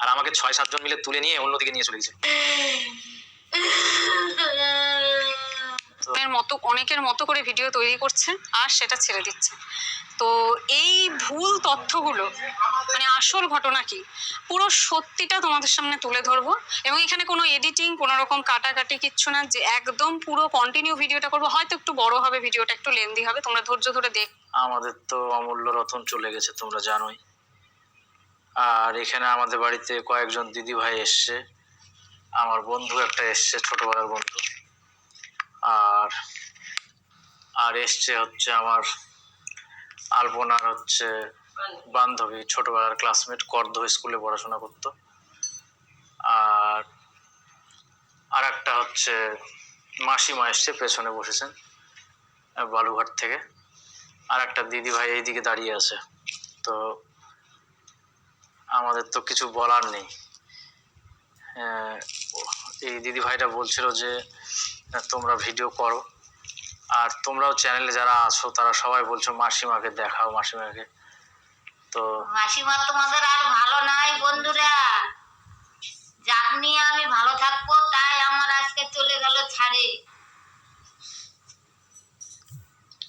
আর আমাকে ছয় সাতজন মিলে তুলে নিয়ে অন্যদিকে নিয়ে চলে গেছে মতো অনেকের মতো করে ভিডিও তৈরি করছে আর সেটা ছেড়ে দিচ্ছে। তো এই ভুল তথ্যগুলো মানে আসল ঘটনা কি পুরো সত্যিটা তোমাদের সামনে তুলে ধরবো এবং এখানে কোনো এডিটিং কোনো রকম কাটাকাটি কিচ্ছু না যে একদম পুরো কন্টিনিউ ভিডিওটা করব। হয়তো একটু বড় হবে ভিডিওটা একটু লেন্দি হবে তোমরা ধৈর্য ধরে দেখ আমাদের তো অমূল্য রতন চলে গেছে তোমরা জানোই। আর এখানে আমাদের বাড়িতে কয়েকজন দিদি ভাই এসছে। আমার বন্ধু একটা এসছে, ছোটবেলার বন্ধু। আর আর এসছে হচ্ছে আমার আলপনার হচ্ছে বান্ধবী, ছোটবেলার ক্লাসমেট কর্দ স্কুলে পড়াশোনা করতো। আর আর একটা হচ্ছে মাসিমা এসছে, পেছনে বসেছেন বালুঘাট থেকে। আর একটা দিদি ভাই এইদিকে দাঁড়িয়ে আছে। তো আমাদের তো কিছু বলার নেই। এই দিদি ভাইটা বলছিল যে তোমরা ভিডিও করো। আর তোমরাও চ্যানেলে যারা আছো তারা সবাই বলছো মাসিমাকে দেখাও মাসিমাকে। তো মাসিমা তোমাদের আর ভালো নাই বন্ধুরা। যাক নিয়ে আমি ভালো থাকব তাই আমার আজকে চলে গেল ছাড়ে।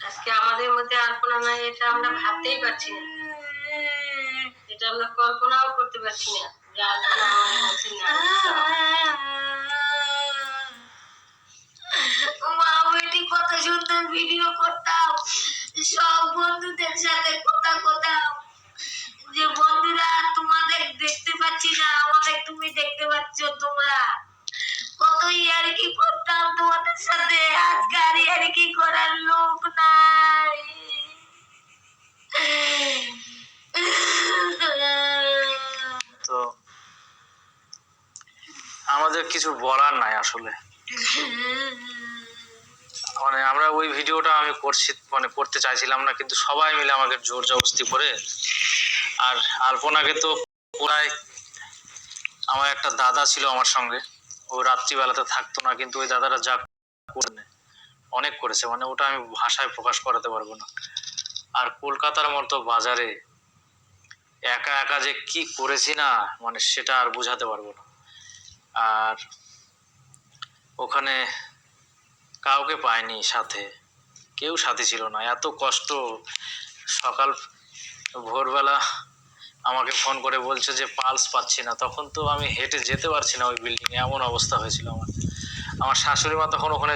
আজকে আমাদের মধ্যে আর কোনো নাই এটা আমরা ভাবতেই পারছি না। এটা আমরা কল্পনাও করতে পারছি না। কত সুন্দর ভিডিও করতাম। সব বন্ধুদের সাথে কথা করতাম যে, বন্ধুরা, তোমাদের দেখতে পাচ্ছি না। আমাদের তুমি দেখতে পাচ্ছ তোমরা। কত ইয়ারকি করতাম তোমাদের সাথে। আজকে আর ইয়ারকি করার লোক নাই তো আমাদের কিছু বলার নাই আসলে। মানে আমরা ওই ভিডিওটা আমি করছি মানে করতে চাইছিলাম না, কিন্তু সবাই মিলে আমাকে জোর জবস্তি করে। আর আলপনাকে তো প্রায় আমার একটা দাদা ছিল আমার সঙ্গে। ও রাত্রিবেলাতে থাকতো না, কিন্তু ওই দাদাটা যা করে অনেক করেছে। মানে ওটা আমি ভাষায় প্রকাশ করাতে পারব না। আর কলকাতার মতো বাজারে একা একা যে কি করেছি না মানে সেটা আর বোঝাতে পারব না। আর ওখানে কাউকে পাইনি সাথে, কেউ সাথে ছিল না। এত কষ্ট, সকাল ভোরবেলা আমাকে ফোন করে বলছে যে পালস পাচ্ছি না। তখন তো আমি হেঁটে যেতে পারছি না ওই বিল্ডিংয়ে, এমন অবস্থা হয়েছিল আমার। আমার শাশুড়ি মা তখন ওখানে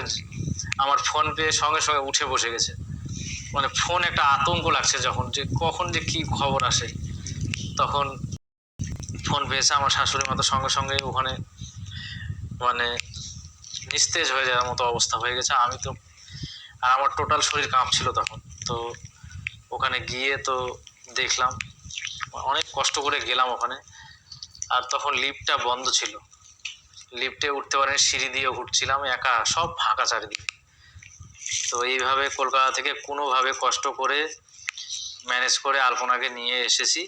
আমার ফোন পেয়ে সঙ্গে সঙ্গে উঠে বসে গেছে। মানে ফোন একটা আতঙ্ক লাগছে যখন যে কখন যে কি খবর আসে। তখন ফোন পেয়েছে আমার শাশুড়ি মা তো সঙ্গে সঙ্গে ওখানে মানে নিস্তেজ হয়ে যাওয়ার মতো অবস্থা হয়ে গেছে। আমি তো, আর আমার টোটাল শরীর কাঁপছিল তখন। তো ওখানে গিয়ে তো দেখলাম, অনেক কষ্ট করে গেলাম ওখানে। আর তখন লিফটটা বন্ধ ছিল। লিফটে উঠতে পারেনি, সিঁড়ি দিয়ে উঠছিলাম, একা, সব ফাঁকা চারিদিকে। তো এইভাবে কলকাতা থেকে কোনোভাবে কষ্ট করে ম্যানেজ করে আলপনাকে নিয়ে এসেছি।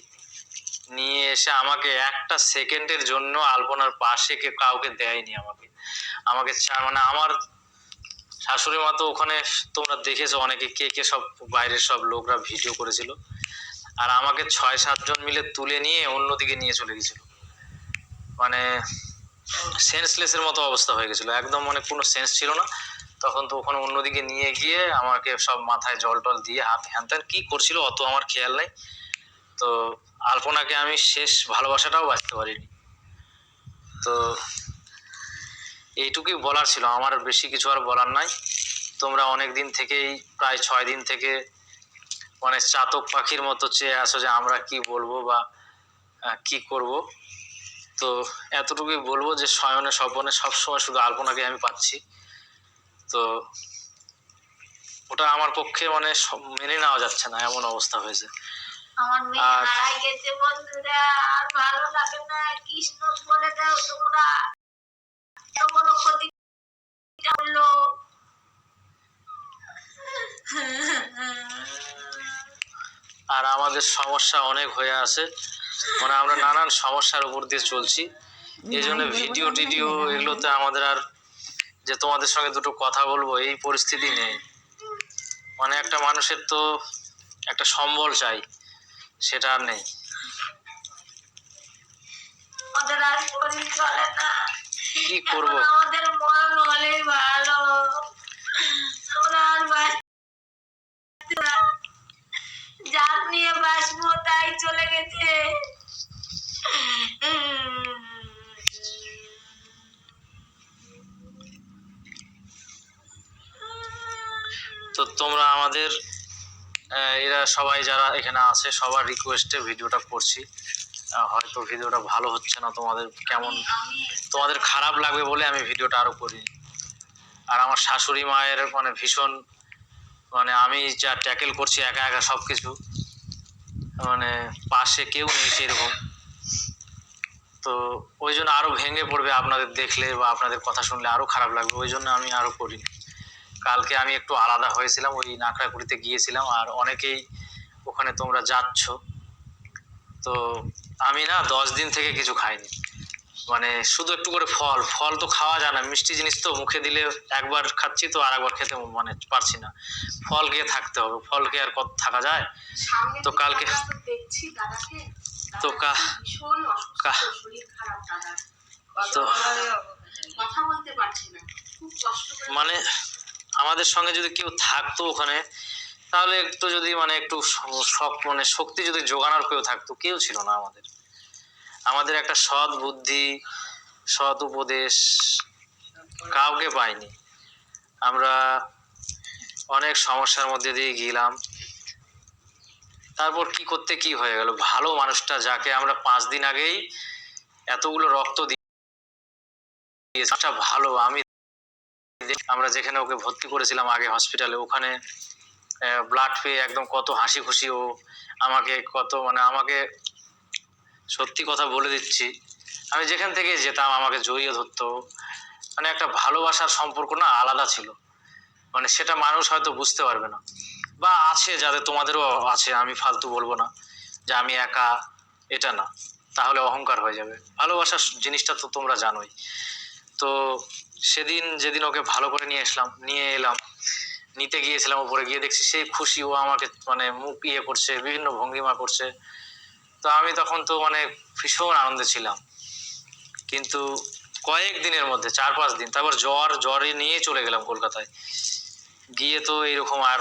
নিয়ে এসে আমাকে একটা সেকেন্ডের জন্য আলপনার পাশে কে কাউকে দেয়নি আমাকে। আমাকে মানে আমার শাশুড়ি মা তো ওখানে তোমরা দেখেছ অনেকে কে কে সব বাইরের সব লোকরা ভিডিও করেছিল। আর আমাকে ছয় সাতজন মিলে তুলে নিয়ে অন্যদিকে নিয়ে চলে গেছিল। মানে সেন্সলেসের মতো অবস্থা হয়ে গেছিল। একদম মানে কোনো সেন্স ছিল না। তখন তো ওখানে অন্যদিকে নিয়ে গিয়ে আমাকে সব মাথায় জল টল দিয়ে হাত হ্যান ত্যান কী করছিল অত আমার খেয়াল নেই। তো আলপনাকে আমি শেষ ভালোবাসাটাও বাঁচতে পারিনি। তো এইটুকুই বলার ছিল। আমার বেশি কিছু আর বলার নাই। তোমরা অনেক দিন থেকেই, প্রায় ছয় দিন থেকে মানে চাতক পাখির মতো চেয়ে আসো যে আমরা কি বলব বা কি করব। তো এতটুকুই বলব যে শয়নে স্বপনে সবসময় শুধু আলপনাকে আমি পাচ্ছি। তো ওটা আমার পক্ষে মানে মেনে নেওয়া যাচ্ছে না, এমন অবস্থা হয়েছে। আমার মেয়ে হারাই গেছে বন্ধুরা আর ভালো লাগে না। কৃষ্ণ বলে দাও তোমরা। এত বড় ক্ষতি হলো আর আমাদের সমস্যা অনেক হয়ে আছে। মানে আমরা নানান সমস্যার উপর দিয়ে চলছি। এই জন্য ভিডিও টিডিও এগুলোতে আমাদের আর যে তোমাদের সঙ্গে দুটো কথা বলব এই পরিস্থিতি নেই। মানে একটা মানুষের তো একটা সম্বল চাই। সেটা আর নেই। চলে না। কি করব? আমাদের হলেই ভালো। আর যার নিয়ে বাঁচবো তাই চলে গেছে। তো তোমরা আমাদের এরা সবাই যারা এখানে আছে, সবার রিকোয়েস্টে ভিডিওটা করছি। হয়তো ভিডিওটা ভালো হচ্ছে না, তোমাদের কেমন, তোমাদের খারাপ লাগবে বলে আমি ভিডিওটা আরও করি। আর আমার শাশুড়ি মায়ের মানে ভীষণ মানে আমি যা ট্যাকেল করছি, একা একা সব কিছু মানে পাশে কেউ নেই সেরকম। তো ওই জন্য আরও ভেঙে পড়বে আপনাদের দেখলে বা আপনাদের কথা শুনলে আরও খারাপ লাগবে, ওই জন্য আমি আরও করি কালকে আমি একটু আলাদা হয়েছিলাম ওই নাকড়াকুড়িতে গিয়েছিলাম আর অনেকেই ওখানে তোমরা যাচ্ছ। তো আমি না দশ দিন থেকে কিছু খাইনি। মানে শুধু একটু করে ফল ফল তো খাওয়া যায় না মিষ্টি জিনিস তো মুখে দিলে একবার খাচ্ছি তো আর একবার খেতে মানে পারছি না। ফল খেয়ে থাকতে হবে ফল খেয়ে আর কত থাকা যায়? তো কালকে- তো কা- তো মানে আমাদের সঙ্গে যদি কেউ থাকতো ওখানে, তাহলে একটু যদি মানে একটু মানে শক্তি যদি জোগানোর কেউ থাকতো, কেউ ছিল না আমাদের। আমাদের একটা সৎ বুদ্ধি, সৎ উপদেশ কাউকে পাইনি। আমরা অনেক সমস্যার মধ্যে দিয়ে গেলাম। তারপর কি করতে কি হয়ে গেল? ভালো মানুষটা যাকে আমরা পাঁচ দিন আগেই এতগুলো রক্ত দিয়ে ভালো, আমি আমরা যেখানে ওকে ভর্তি করেছিলাম আগে হসপিটালে ওখানে ব্লাড পেয়ে একদম কত হাসি খুশি ও আমাকে কত মানে আমাকে সত্যি কথা বলে দিচ্ছি। আমি যেখান থেকে যেতাম, আমাকে জড়িয়ে ধরতো। মানে একটা ভালোবাসার সম্পর্ক না আলাদা ছিল। মানে সেটা মানুষ হয়তো বুঝতে পারবে না। বা আছে যাদের, তোমাদেরও আছে, আমি ফালতু বলব না যে আমি একা, এটা না। তাহলে অহংকার হয়ে যাবে। ভালোবাসার জিনিসটা তো তোমরা জানোই। তো সেদিন যেদিন ওকে ভালো করে নিয়ে আসলাম, নিয়ে এলাম, নিতে গিয়েছিলাম ওপরে গিয়ে দেখছি সেই খুশি, ও আমাকে মানে মুখ ইয়ে করছে, বিভিন্ন ভঙ্গিমা করছে। তো আমি তখন তো মানে ভীষণ আনন্দে ছিলাম। কিন্তু কয়েক দিনের মধ্যে, চার পাঁচ দিন, তারপর জ্বর, জ্বরে নিয়ে চলে গেলাম কলকাতায়। গিয়ে তো এরকম আর